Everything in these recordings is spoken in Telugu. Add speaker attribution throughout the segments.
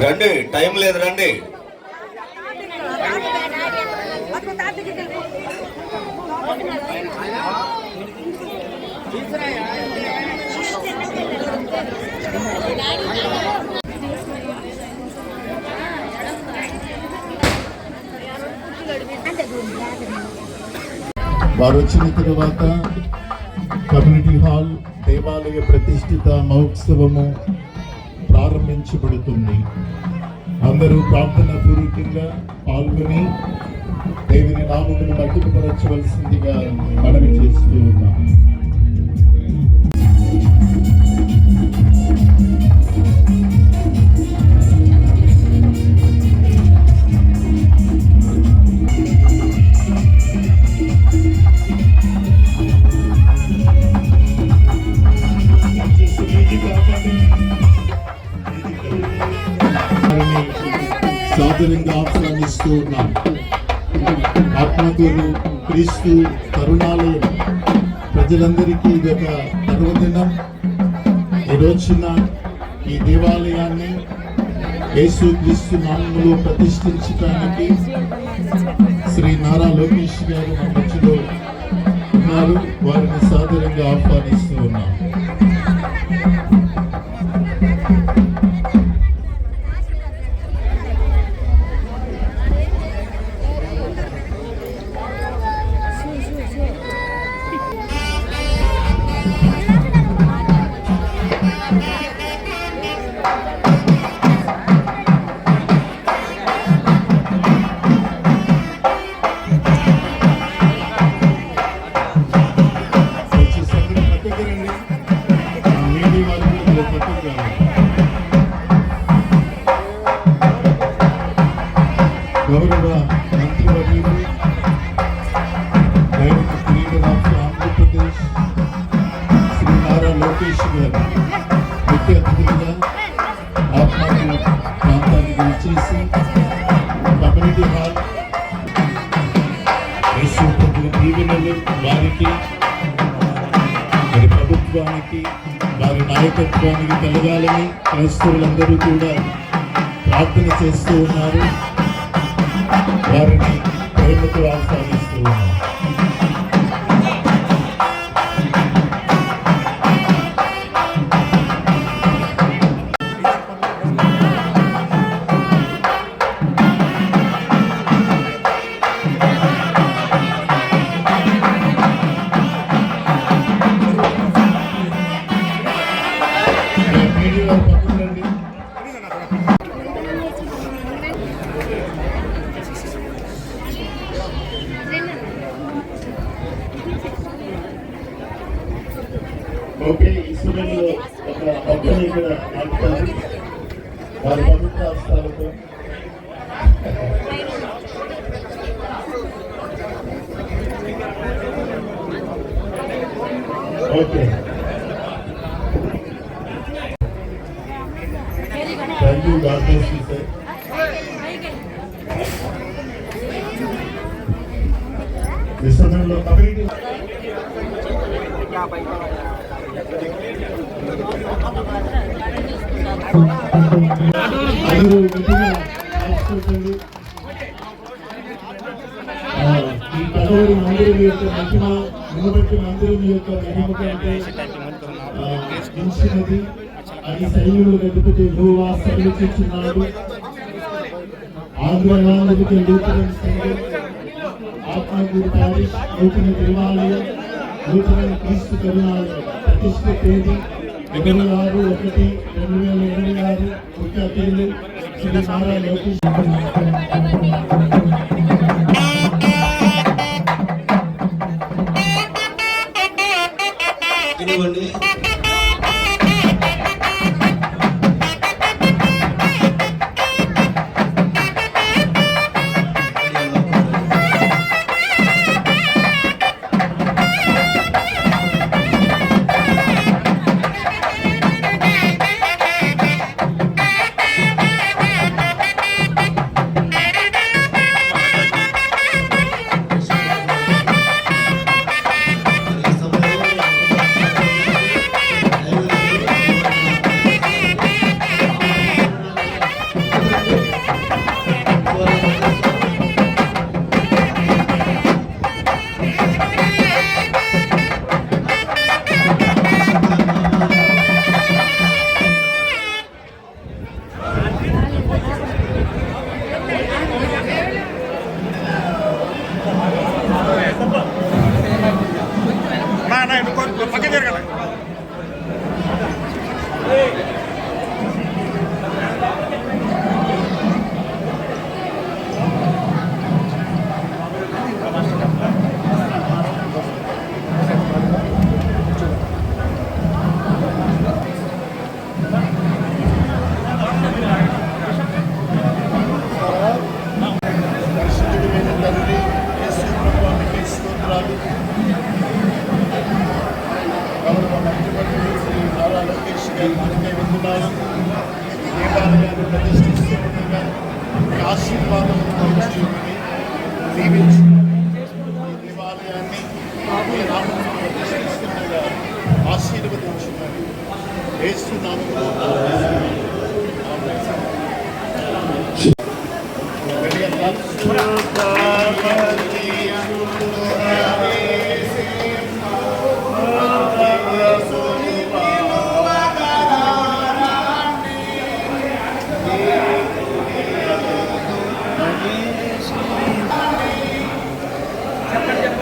Speaker 1: రండి టైం లేదు రండి.
Speaker 2: వారు వచ్చిన తరువాత కమ్యూనిటీ హాల్ దేవాలయ ప్రతిష్ఠిత మహోత్సవము ప్రారంభించబడుతుంది. అందరూ ప్రార్థన పూర్వకంగా పాల్గొని దేవుని నామమును మట్టిపరచవలసిందిగా మనవి చేస్తూ ఉన్నాం. చేస్తూ ఉన్నాను ఆత్మగురు క్రీస్తు కరుణాలయం ప్రజలందరికీ ఇది ఒక పర్వదినం. ఈరోజున ఈ దేవాలయాన్ని యేసు క్రీస్తు నామంలో ప్రతిష్ఠించడానికి శ్రీ నారా లోకేష్ గారు మా మధ్యలో ఉన్నారు. వారిని సాదరంగా ఆహ్వానిస్తూ ఉన్నాము మరి ప్రభుత్వానికి వారి నాయకత్వానికి కలగాలని క్రైస్తవులందరూ కూడా ప్రార్థన చేస్తూ ఉన్నారు. వారిని ప్రేమతో ఆహ్వానిస్తూ వారి పవిత్ర హస్తాలతో okay thank you god bless you sir ఈ సమయంలో కమ్యూనిటీ అందరూ గట్టిగా రాసుకోకండి. మందిరం యొక్క మహిమ మునుబట్టి మందిరం యొక్క మహిమ కంటే మించినది గడిపితే నూతన నూతన దేవాలయం నూతన క్రీస్తు కరుణాలయం ప్రతిష్ట తేదీ ఇరవై ఆరు ఒకటి రెండు వేల ఇరవై ఆరు ముఖ్య అతిథులు శ్రీ నారా లోకేష్.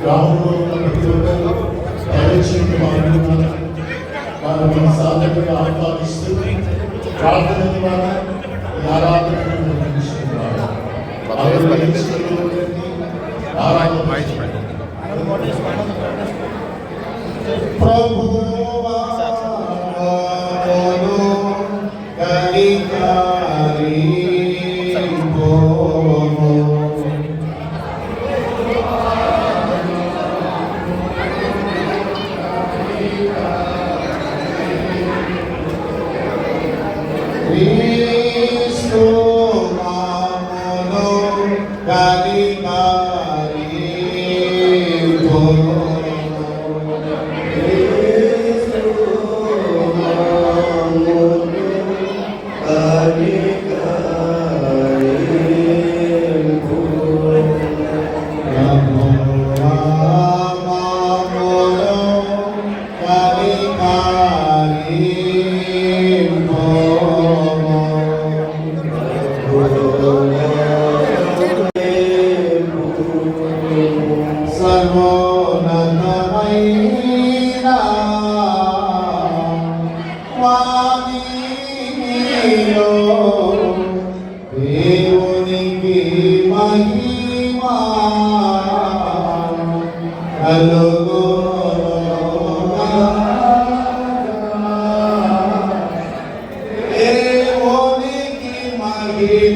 Speaker 3: గ్రామంలో ప్రతి ఒక్కరూ దయచేసి వారు మన సాధకులు ఆహ్వానిస్తూ ప్రార్థన ద్వారా ఆరాధనను నిర్వహిస్తున్నారు
Speaker 2: ప్రభు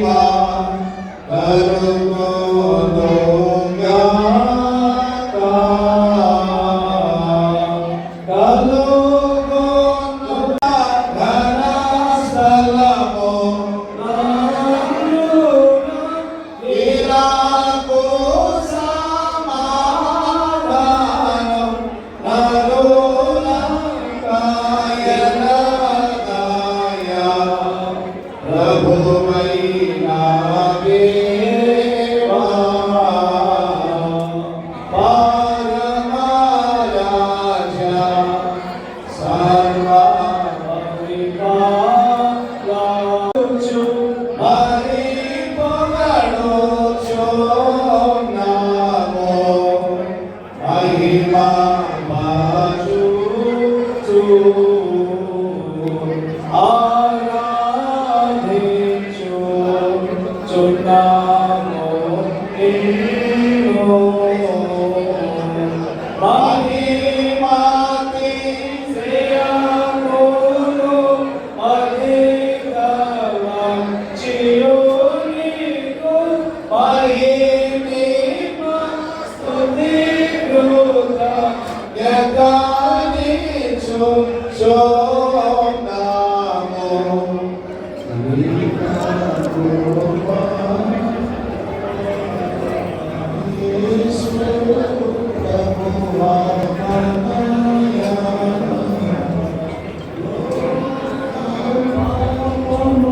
Speaker 2: Shiva, Parama.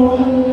Speaker 2: Senhor.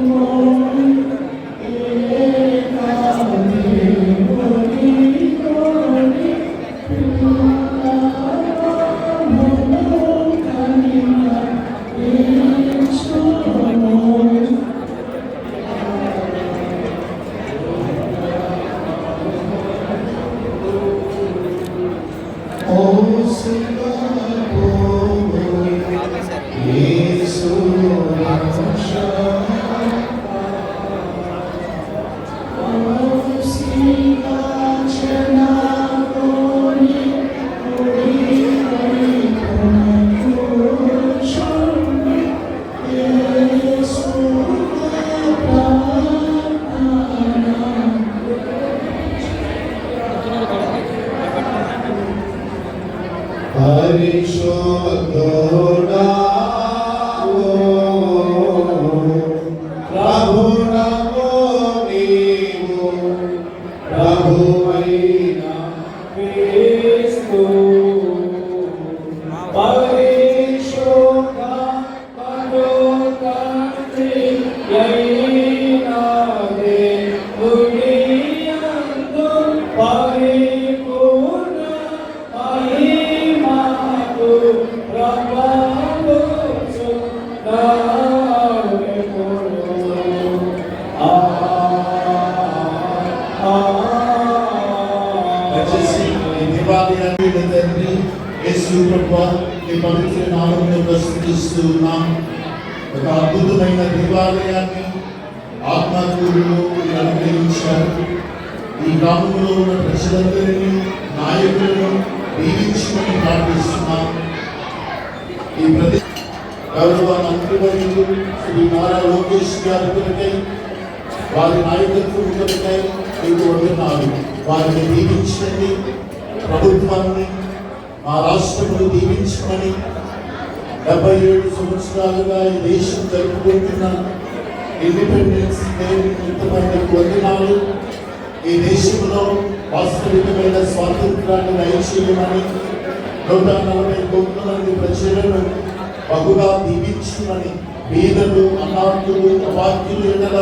Speaker 2: I need Hare love. యేసు ప్రభువా ఈ పవిత్ర నామంలో ప్రస్తుతిస్తూ ఉన్నాం ఒక అద్భుతమైన దేవాలయాన్ని ఆత్మకూరులో అనుగ్రహించారు. ఈ గ్రామంలో ఉన్న ప్రజలందరినీ నాయకులను దీవించమని ప్రార్థిస్తున్నాం. ఈ ప్రతి గౌరవ మంత్రివర్యులు శ్రీ నారా లోకేష్ గారి కొరకై వారి నాయకత్వం కొరకై మీకు వందనాలు. వారిని దీవించండి. ప్రభుత్వాన్ని మా రాష్ట్రంలో దీవించమని డెబ్బై ఏడు సంవత్సరాలుగా ఈ దేశం జరుపుకుంటున్న ఇండిపెండెన్స్ డే నిమిత్తమైన వందనాలు. ఈ దేశంలో వాస్తవికమైన స్వాతంత్రాన్ని దయచేయమని నూట నలభై కోట్ల మంది ప్రజలను బహుగా దీవించమని బీదలు అనాథులు అవాక్యులు ఎడల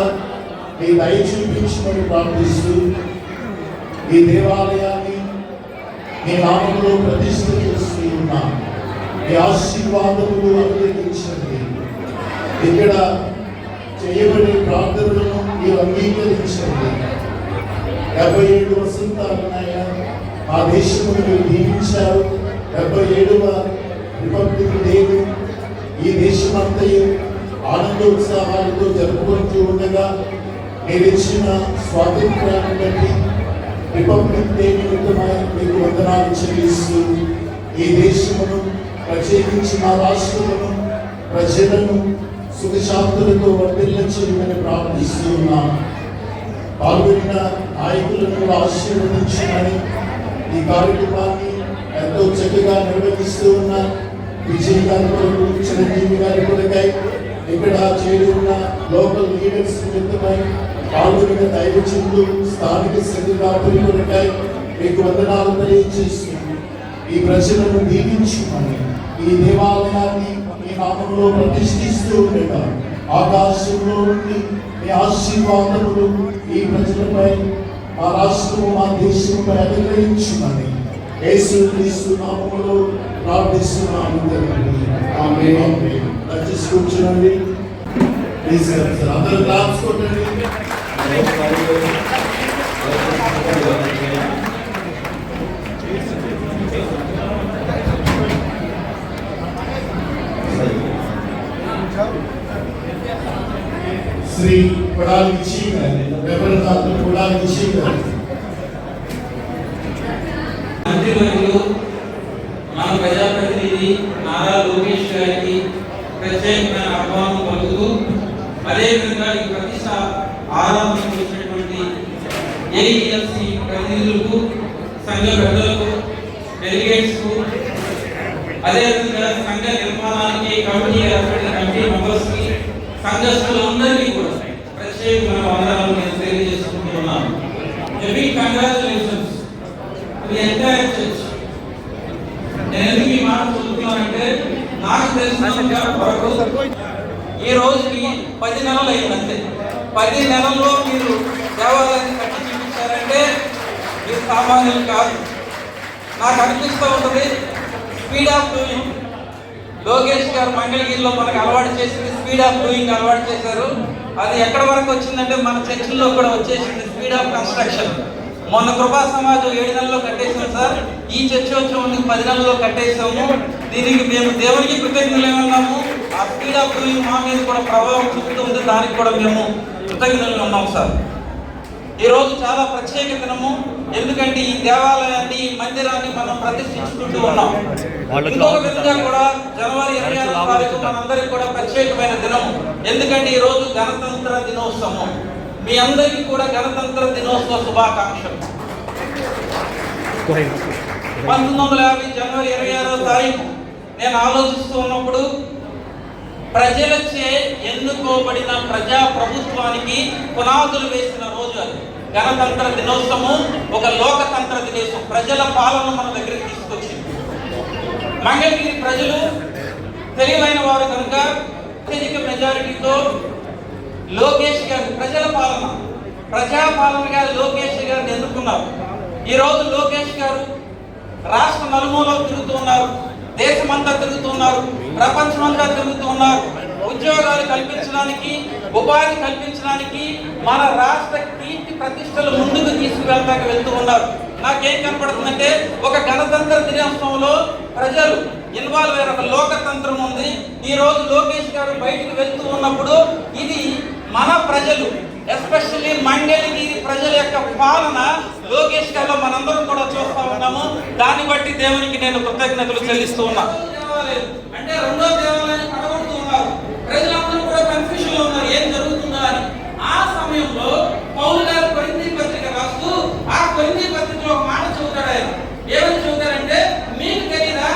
Speaker 2: మీ దయ చూపించమని ప్రార్థిస్తూ ఈ దేవాలయాలు మీ నామంలో ప్రతిష్ట చేస్తూ ఉన్నాను మీ ఆశీర్వాదములు అంగీకరించండి ఇక్కడ చేయబడే ప్రార్థనలను మీరు అంగీకరించండి. డెబ్బై ఏడు వసంతాలనైనా ఆ దేశమును మీరు దీవించారు. డెబ్బై ఏడవ రిపబ్లిక్ డేను ఈ దేశమంతయు ఆనందోత్సాహాలతో జరుపుకుంటూ ఉండగా మీరు ఇచ్చిన స్వాతంత్రాన్ని బట్టి రిపబ్లిక్ డే నిమిత్తమై మీకు వందనాలు చెల్లిస్తూ ఈ దేశమును ప్రత్యేకించి మా రాష్ట్రమును ప్రజలను సుఖశాంతులతో వర్తిల్లించమని ప్రార్థిస్తూ ఉన్నాం పాల్గొన్న నాయకులను ఆశీర్వదించమని ఈ కార్యక్రమాన్ని ఎంతో చక్కగా నిర్వహిస్తూ ఉన్న విజయ్ గారి కొరకు చిరంజీవి గారి కొరకై ఇక్కడ చేరి ఉన్న లోకల్ లీడర్స్ నిమిత్తమై పాల్గొన్న దైవచందు స్థానిక సంఘంగా కొరకై మీకు వందనాలు తెలియజేస్తుంది ఈ ప్రజలను దీవించమని ఈ దేవాలయాన్ని మీ నామంలో ప్రతిష్ఠిస్తూ ఉండగా ఆకాశంలో ఉండి మీ ఆశీర్వాదములు ఈ ప్రజలపై మా రాష్ట్రము మా దేశంపై అనుగ్రహించమని యేసు క్రీస్తు నామములో ప్రార్థిస్తున్నాము తండ్రి ఆమేన్. దయచేసి కూర్చోండి. అందరూ క్లాప్స్ కొట్టండి శ్రీ కొడాలి విజయ్ గారు రెవరెండ్ డాక్టర్ కొడాలి విజయ్ గారు
Speaker 1: మంత్రివర్యులు మన ప్రజాప్రతినిధి నారా లోకేష్ గారికి ప్రత్యేకమైన ఆహ్వానం పలుకుతూ అదేవిధంగా ఈ ప్రతిష్ట ఆరాధన చేసినటువంటి ఏఈఎల్సి ప్రతినిధులకు సంఘ పెద్దలకు డెలిగేట్స్కు అదేవిధంగా సంఘ నిర్మాణానికి కమిటీ ఏర్పడిన కమిటీ మెంబర్స్కి సంఘస్థులందరికీ కూడా ప్రత్యేకమైన వందనాలు నేను తెలియజేసుకుంటున్నాను big congratulations the entire church. నేను ఎందుకు ఈ మాట చదువుతున్నానంటే నాకు తెలిసినంత వరకు ఈ రోజుకి పది అయింది అంతే పది నెలల్లో మీరు దేవాలయాన్ని కట్టి చూపించారంటే మీరు సామాన్యులు కాదు. నాకు అనిపిస్తూ ఉంటుంది స్పీడ్ ఆఫ్ డూయింగ్. లోకేష్ గారు మంగళగిరిలో మనకు అలవాటు చేసింది స్పీడ్ ఆఫ్ డూయింగ్ అలవాటు చేశారు. అది ఎక్కడ వరకు వచ్చిందంటే మన చర్చిల్లో కూడా వచ్చేసింది స్పీడ్ ఆఫ్ కన్స్ట్రక్షన్. మొన్న కృపా సమాజం ఏడు నెలల్లో కట్టేసాం సార్. ఈ చర్చి వచ్చే పది నెలల్లో కట్టేసాము దీనికి మేము దేవునికి కృతజ్ఞతలు ఏమన్నాము డూయింగ్ మా మీద కూడా ప్రభావం చూపుతుంది. దానికి కూడా మేము కృతజ్ఞతలు ఉన్నాం సార్. ఈ రోజు చాలా ప్రత్యేక దినము ఎందుకంటే ఈ దేవాలయాన్ని ఈ మందిరాన్ని మనం ప్రతిష్ఠించుకుంటూ ఉన్నాం. ఇంకొక విధంగా కూడా జనవరి ఇరవై ఆరో తారీఖు మనందరికి కూడా ప్రత్యేకమైన దినము ఎందుకంటే ఈ రోజు గణతంత్ర దినోత్సవం. మీ అందరికీ కూడా గణతంత్ర దినోత్సవ శుభాకాంక్షలు. పంతొమ్మిది వందల యాభై జనవరి ఇరవై ఆరో తారీఖు నేను ఆలోచిస్తూ ఉన్నప్పుడు ప్రజలచే ఎన్నుకోబడిన ప్రజా ప్రభుత్వానికి పునాదులు వేసిన రోజు అది. గణతంత్ర దినోత్సవం ఒక లోకతంత్ర దినోత్సవం ప్రజల పాలన మన దగ్గరికి తీసుకొచ్చింది. మంగళగిరి ప్రజలు తెలివైన వారు కనుక అత్యధిక మెజారిటీతో లోకేష్ గారు ప్రజల పాలన. ప్రజాపాలనగా లోకేష్ గారిని ఎన్నుకున్నారు. ఈ రోజు లోకేష్ గారు రాష్ట్ర నలుమూలలో తిరుగుతున్నారు దేశమంతా తిరుగుతున్నారు ప్రపంచమంతా తిరుగుతున్నారు ఉద్యోగాలు కల్పించడానికి ఉపాధి కల్పించడానికి మన రాష్ట్ర కీర్తి ప్రతిష్టలు ముందుకు తీసుకువెళ్తాక వెళ్తూ ఉన్నారు. నాకేం కనపడుతుందంటే ఒక గణతంత్ర దినోత్సవంలో ప్రజలు ఇన్వాల్వ్ అయ్యారు. ఒక లోకతంత్రం ఉంది. ఈ రోజు లోకేష్ గారు బయటకు వెళ్తూ ఉన్నప్పుడు ఇది మన ప్రజలు ఎస్పెషల్లీ మండలిగిరి ప్రజల యొక్క పాలన. లోకేష్ గారిలో మనందరం కూడా చూస్తూ ఉన్నాము. దాన్ని బట్టి దేవునికి నేను కృతజ్ఞతలు చెల్లిస్తూ ఉన్నాను ఉన్నా అంటే రెండో దేవాలయాన్ని పడగొడుతూ ఉన్నారు. ప్రజలందరూ కూడా కన్ఫ్యూజన్లో ఉన్నారు ఏం జరుగుతుందా అని. ఆ సమయంలో పౌలు గారు కొరింథీ పత్రిక రాస్తూ ఆ కొరింథీ పత్రికలో ఒక మాట చెబుతాడు ఆయన ఏమని చెబుతారంటే మీకు తెలియదా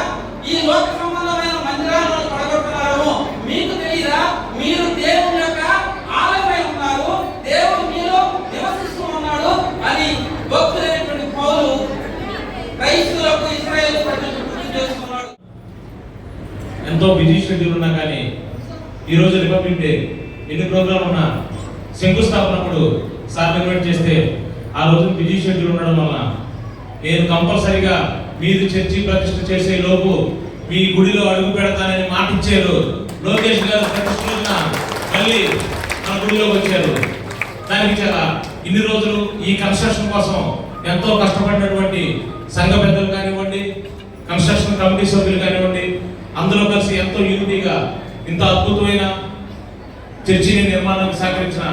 Speaker 1: ఈ లోక సంబంధమైన మందిరాలను పడగొట్టున్నారేమో మీకు తెలియదా మీరు దేవుని యొక్క ఆలయమై ఉన్నారు దేవుడు మీలో నివసిస్తూ ఉన్నాడు అని భక్తులైనటువంటి పౌలు క్రైస్తవులకు ఇస్రాయేల్ ప్రజలకు గుర్తు చేస్తున్నాడు
Speaker 4: ఎంతో బిజీ షెడ్యూల్ ఉన్నా కానీ ఈ రోజు రిపబ్లిక్ డే ఎన్ని ప్రోగ్రామ్ ఉన్నా శంకుస్థాపన అప్పుడు సార్ ఇన్వైట్ చేస్తే ఆ రోజు బిజీ షెడ్యూల్ ఉండడం వలన నేను కంపల్సరీగా మీరు చర్చి ప్రతిష్ట చేసే లోపు మీ గుడిలో అడుగు పెడతానని మాటిచ్చారు. లోకేష్ గారు ప్రతిష్ఠ మళ్ళీ మన గుడిలోకి వచ్చారు. దానికి చాలా ఇన్ని రోజులు ఈ కన్స్ట్రక్షన్ కోసం ఎంతో కష్టపడినటువంటి సంఘ పెద్దలు కానివ్వండి కన్స్ట్రక్షన్ కమిటీ సభ్యులు కానివ్వండి అందరూ కలిసి ఎంతో యూనిటీగా ఇంత అద్భుతమైన చర్చిని నిర్మాణానికి సహకరించిన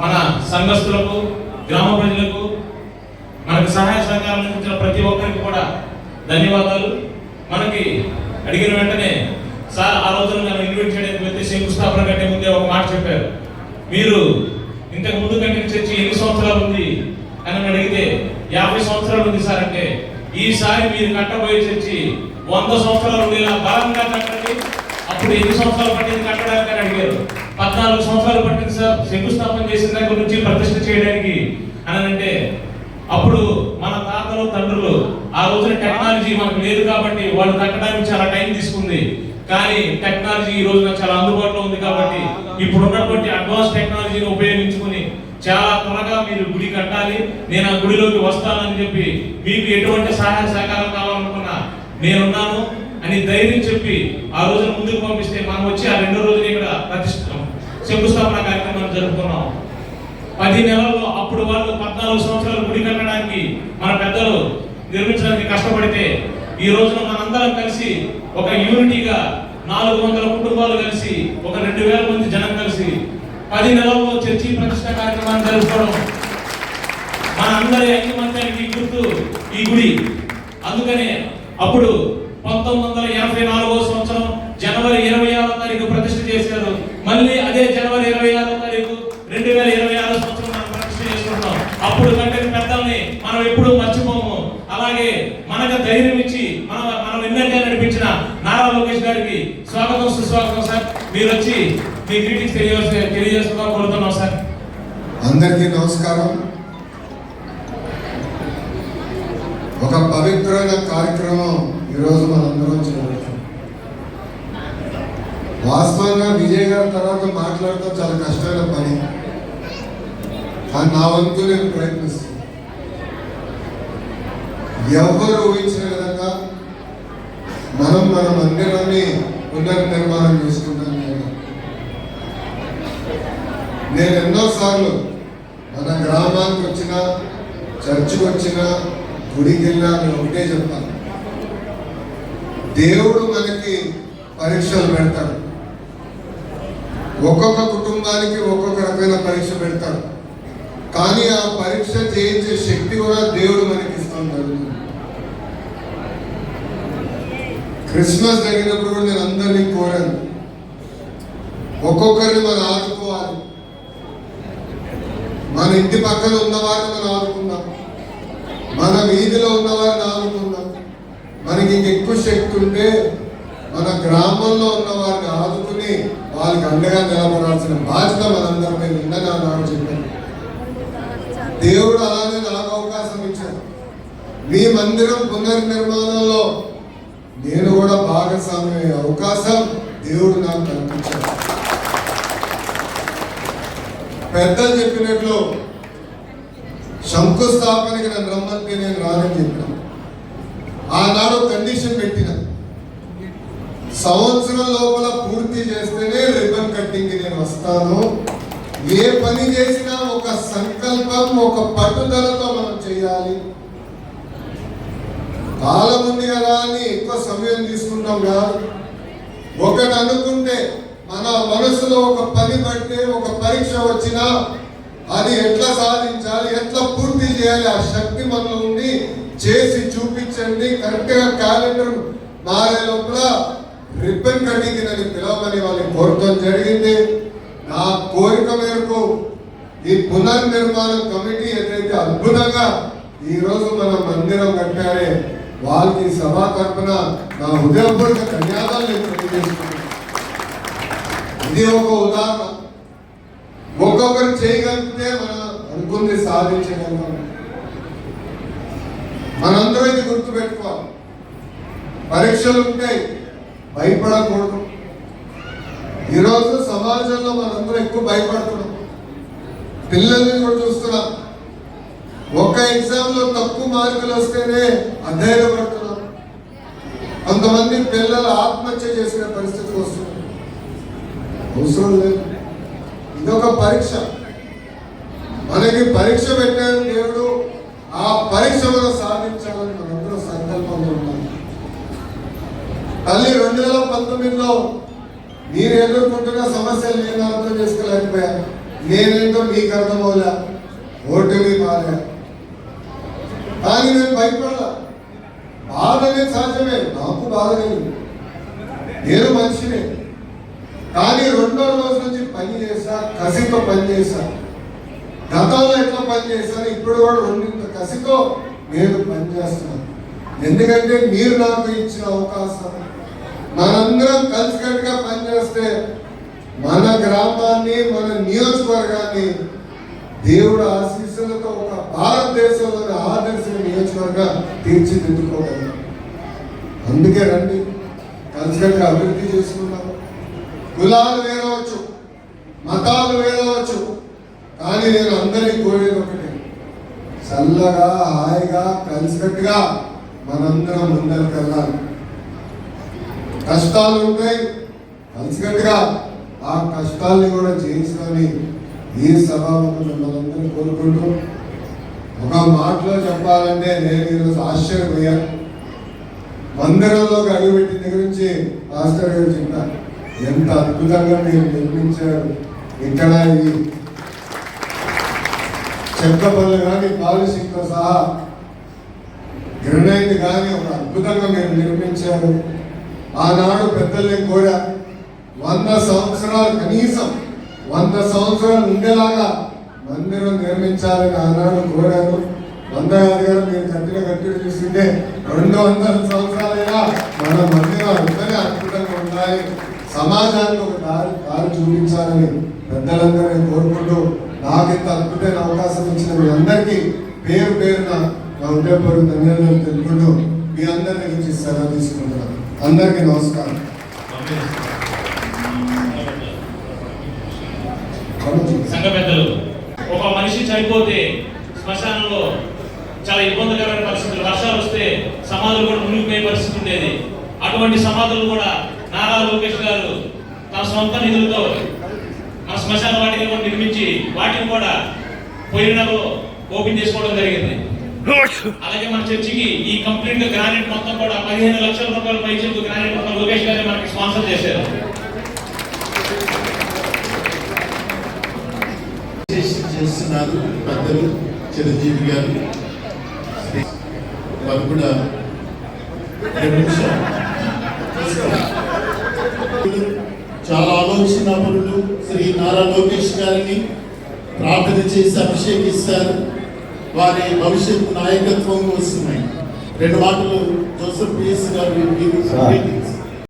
Speaker 4: మన సంఘస్థులకు గ్రామ ప్రజలకు మనకు సహాయ సహకారం అందించిన ప్రతి ఒక్కరికి కూడా ధన్యవాదాలు. మనకి అడిగిన వెంటనే సార్ ఆ రోజున నన్ను ఇన్వైట్ చేయడానికి వెళ్తే శంకుస్థాపన కంటే ముందే ఒక మాట చెప్పారు. మీరు ఇంతకు ముందు కంటే చర్చి ఎన్ని సంవత్సరాలు ఉంది? అని అడిగితే యాభై సంవత్సరాలు ఉంది సార్ అంటే ఈసారి మీరు కట్టబోయే చర్చి వంద సంవత్సరాలు ఉండేలా బలంగా కట్టండి అప్పుడు ఎన్ని సంవత్సరాలు పట్టింది కట్టడానికి అని అడిగారు. పద్నాలుగు సంవత్సరాలు పట్టింది సార్. శంకుస్థాపన చేసిన దగ్గర నుంచి ప్రతిష్ఠ చేయడానికి అని అంటే అప్పుడు మన తాతలు తండ్రులు ఆ రోజున టెక్నాలజీ మనకు లేదు కాబట్టి వాళ్ళు కట్టడానికి చాలా టైం తీసుకుంది. కానీ టెక్నాలజీ ఈ రోజున చాలా అందుబాటులో ఉంది కాబట్టి ఇప్పుడు ఉన్నటువంటి అడ్వాన్స్ టెక్నాలజీని ఉపయోగించుకుని చాలా త్వరగా మీరు గుడి కట్టాలి. నేను ఆ గుడిలోకి వస్తానని చెప్పి మీకు ఎటువంటి సహాయ సహకారం కావాలనుకున్నా నేనున్నాను అని ధైర్యం చెప్పి ఆ రోజున ముందుకు పంపిస్తే మనం వచ్చి ఆ రెండో రోజున ఇక్కడ ప్రతిష్ఠ శంకుస్థాపన కార్యక్రమాన్ని జరుపుకున్నాం. పది నెలల్లో అప్పుడు వాళ్ళు పద్నాలుగు సంవత్సరాలు గుడి కట్టడానికి మన పెద్దలు నిర్మించడానికి కష్టపడితే ఈ రోజున మనందరం కలిసి ఒక యూనిటీగా నాలుగు వందల కుటుంబాలు కలిసి ఒక రెండు వేల పది నెలల్లో చర్చి ప్రతిష్ట కార్యక్రమాన్ని జరుపుకోవడం మన అందరి ఐకమత్యానికి గుర్తు ఈ గుడి. అందుకనే అప్పుడు పంతొమ్మిది వందల ఎనభై నాలుగో సంవత్సరం జనవరి ఇరవై ఆరో తారీఖు ప్రతిష్ట చేశారు. మళ్ళీ అదే జనవరి ఇరవై ఆరో తారీఖు రెండు వేల ఇరవై ఆరో సంవత్సరం మనం ప్రతిష్ట చేసుకుంటాం అప్పుడు కట్టిన పెద్దల్ని మనం ఎప్పుడూ మర్చిపోము. అలాగే మనకు ధైర్యం ఇచ్చి మనం మనం ఎన్నెన్నో నడిపించిన నారా లోకేష్ గారికి స్వాగతం సుస్వాగతం సార్. మీరు వచ్చి మీ గ్రీటింగ్స్ తెలియజేస్తే తెలియజేస్తున్నా కోరుతున్నాం సార్
Speaker 5: అందరికీ నమస్కారం. ఒక పవిత్రమైన కార్యక్రమం ఈరోజు మనందరం చూడవచ్చు వాస్తవంగా విజయ్ గారి తర్వాత మాట్లాడటం చాలా కష్టమైన పని. కానీ నా వంతు నేను ప్రయత్నిస్తాను ఎవరు ఊహించిన విధంగా మనం మన మందిరాన్ని పునర్నిర్మాణం చేసుకుంటాం నేను నేను ఎన్నోసార్లు మన గ్రామానికి వచ్చిన చర్చికి వచ్చినా గుడికి వెళ్ళినా నేను ఒకటే చెప్తాను. దేవుడు మనకి పరీక్షలు పెడతాడు. ఒక్కొక్క కుటుంబానికి ఒక్కొక్క రకమైన పరీక్ష పెడతాడు. కానీ ఆ పరీక్ష చేయించే శక్తి కూడా దేవుడు మనకి ఇస్తాం జరుగుతుంది క్రిస్మస్ జరిగినప్పుడు కూడా నేను అందరినీ కోరాను. ఒక్కొక్కరిని మనం ఆదుకోవాలి. మన ఇంటి పక్కన ఉన్నవారిని మనం ఆదుకుందాం. మన వీధిలో ఉన్నవారిని ఆదుకుందాం. మనకి ఇంక ఎక్కువ శక్తి ఉంటే మన గ్రామంలో ఉన్న వారిని ఆదుకుని వాళ్ళకి అండగా నిలబడాల్సిన బాధ్యత మనందరిపై నిన్నగా నాడు చెప్పాను దేవుడు అలానే నాకు అవకాశం ఇచ్చాడు. మీ మందిరం పునర్నిర్మాణంలో నేను కూడా భాగస్వామ్య అవకాశం దేవుడు నాకు కల్పించాడు. పెద్దలు చెప్పినట్లు శంకుస్థాపనకి నన్ను రమ్మంటే నేను రానని చెప్పిన. ఆనాడు కండిషన్ పెట్టిన. సంవత్సరం లోపల పూర్తి చేస్తేనే రిబ్బన్ కట్టింగ్ నేను వస్తాను. ఏ పని చేసినా ఒక సంకల్పం ఒక పట్టుదలతో మనం చేయాలి. కాలం ఉంది కదా అని ఎక్కువ సమయం తీసుకుంటాం కాదు. ఒకటి అనుకుంటే మన మనసులో ఒక పని పడితే ఒక పరీక్ష వచ్చినా అది ఎట్లా సాధించాలి ఎట్లా పూర్తి చేయాలి ఆ శక్తి మనలో ఉండి చేసి చూపించండి. కరెక్ట్గా క్యాలెండర్ మారే లోపల రిబ్బన్ కటింగ్ నన్ను పిలవమని వాళ్ళని కోరటం జరిగింది. నా కోరిక మేరకు ఈ పునర్నిర్మాణం కమిటీ ఏదైతే అద్భుతంగా ఈరోజు మన మందిరం కట్టారే వాళ్ళకి సభా తరపున నా హృదయపూర్వక ధన్యవాదాలు నేను తెలియజేస్తున్నాను. ఇది ఒక ఉదాహరణ. ఒక్కొక్కరు చేయగలిగితే మనం అనుకుంది సాధించగలుగుతాం మనందరం ఇది గుర్తుపెట్టుకోవాలి. పరీక్షలు ఉంటాయి భయపడకూడదు. ఈరోజు సమాజంలో మనందరం ఎక్కువ భయపడుతున్నాం. పిల్లల్ని కూడా చూస్తున్నాం. ఒక్క ఎగ్జామ్లో తక్కువ మార్కులు వస్తేనే అధైర్యపడుతున్నాం కొంతమంది పిల్లలు ఆత్మహత్య చేసిన పరిస్థితి వస్తున్నారు అవసరం లేదు ఇదొక పరీక్ష. మనకి పరీక్ష పెట్టాడు దేవుడు ఆ పరీక్ష మనం సాధించాలని మనందరం సంకల్పంలో ఉన్నాం. తల్లి రెండు వేల పంతొమ్మిదిలో మీరు ఎదుర్కొంటున్న సమస్యలు నేను అర్థం చేసుకోలేకపోయాను. నేనేంటో మీకు అర్థమవులే. ఓటమి పాలే కానీ నేను భయపడలా. బాధ అనేది సహజమే నాకు బాధ కలిగింది నేను మనిషినే. కానీ రెండో రోజు నుంచి పని చేశా కసితో పని చేశా. గతంలో ఎట్లా పని చేశాను ఇప్పుడు కూడా రెండింత కసితో నేను పని చేస్తున్నాను. ఎందుకంటే మీరు నాకు ఇచ్చిన అవకాశం. మనందరం కలిసికట్టుగా పనిచేస్తే మన గ్రామాన్ని మన నియోజకవర్గాన్ని దేవుడు ఆశీస్సులతో ఒక భారతదేశంలోని ఆదర్శ నియోజకవర్గం తీర్చిదిద్దుకోగలం. అందుకే రండి కలిసికట్టుగా అభివృద్ధి చేసుకున్నాము కులాలు వేరవచ్చు మతాలు వేరవచ్చు కానీ నేను అందరినీ కోరేది ఒకటే. చల్లగా హాయిగా కలిసికట్టుగా మనందరం ముందరికి వెళ్ళాలి. కష్టాలు ఉంటాయి కలిసికట్టుగా ఆ కష్టాల్ని కూడా జయించుకొని ఈ సభాముఖం మనందరినీ కోరుకుంటూ ఒక మాటలో చెప్పాలంటే నేను ఈరోజు ఆశ్చర్యపోయాను మందిరంలోకి అడుగుపెట్టిన దగ్గర నుంచి మాస్టర్ గారు చెప్పారు. ఎంత అద్భుతంగా మీరు నిర్మించారు. ఇక్కడ ఈ చెక్క పనులు కానీ పాలిషింగ్తో సహా గ్రనైట్ కానీ ఒక అద్భుతంగా మీరు నిర్మించారు. ఆనాడు పెద్దల్ని కూడా వంద సంవత్సరాలు కనీసం వంద సంవత్సరాలు ఉండేలాగా మందిరం నిర్మించాలని ఆనాడు కోరారు. వంద గారు మీరు కట్టిన కట్టుడు చూసింటే రెండు వందల సంవత్సరాలైనా మన మందిరం అంతనే అద్భుతంగా ఉండాలి సమాజానికి ఒక దారి దారి చూపించాలని పెద్దలందరూ నేను కోరుకుంటూ నాకు ఇంత అద్భుతమైన అవకాశం ఇచ్చిన మీ అందరికీ పేరు పేరున నా హృదయపూర్వక ధన్యవాదాలు తెలుపుకుంటూ మీ అందరి నుంచి సెలవు తీసుకుంటున్నాను. అందరికీ నమస్కారం.
Speaker 4: సంఘ పెద్దలు ఒక మనిషి చనిపోతే శ్మశానంలో చాలా ఇబ్బందికరమైన పరిస్థితులు. వర్షాలు వస్తే సమాధులు కూడా మునిగిపోయే పరిస్థితి ఉండేది. అటువంటి సమాధులు కూడా నారా లోకేష్ గారు తన సొంత నిధులతో మన శ్మశాన వాటిని కూడా నిర్మించి వాటిని కూడా పోయినలో ఓపెన్ చేసుకోవడం జరిగింది. అలాగే మన చర్చికి ఈ కంప్లీట్గా గ్రానైట్ మొత్తం కూడా పదిహేను లక్షల రూపాయల పైసలు గ్రానైట్ మొత్తం లోకేష్ గారు మనకి స్పాన్సర్ చేశారు.
Speaker 2: చేస్తున్నారు పెద్దలు చిరంజీవి గారు. వారు కూడా రెండు నిమిషాలు. చాలా ఆలోచన పరుడు శ్రీ నారా లోకేష్ గారిని ప్రార్థన చేసి అభిషేకిస్తారు. వారి భవిష్యత్తు నాయకత్వం కోసమై రెండు మాటలు జోసఫ్ పిఎస్ గారు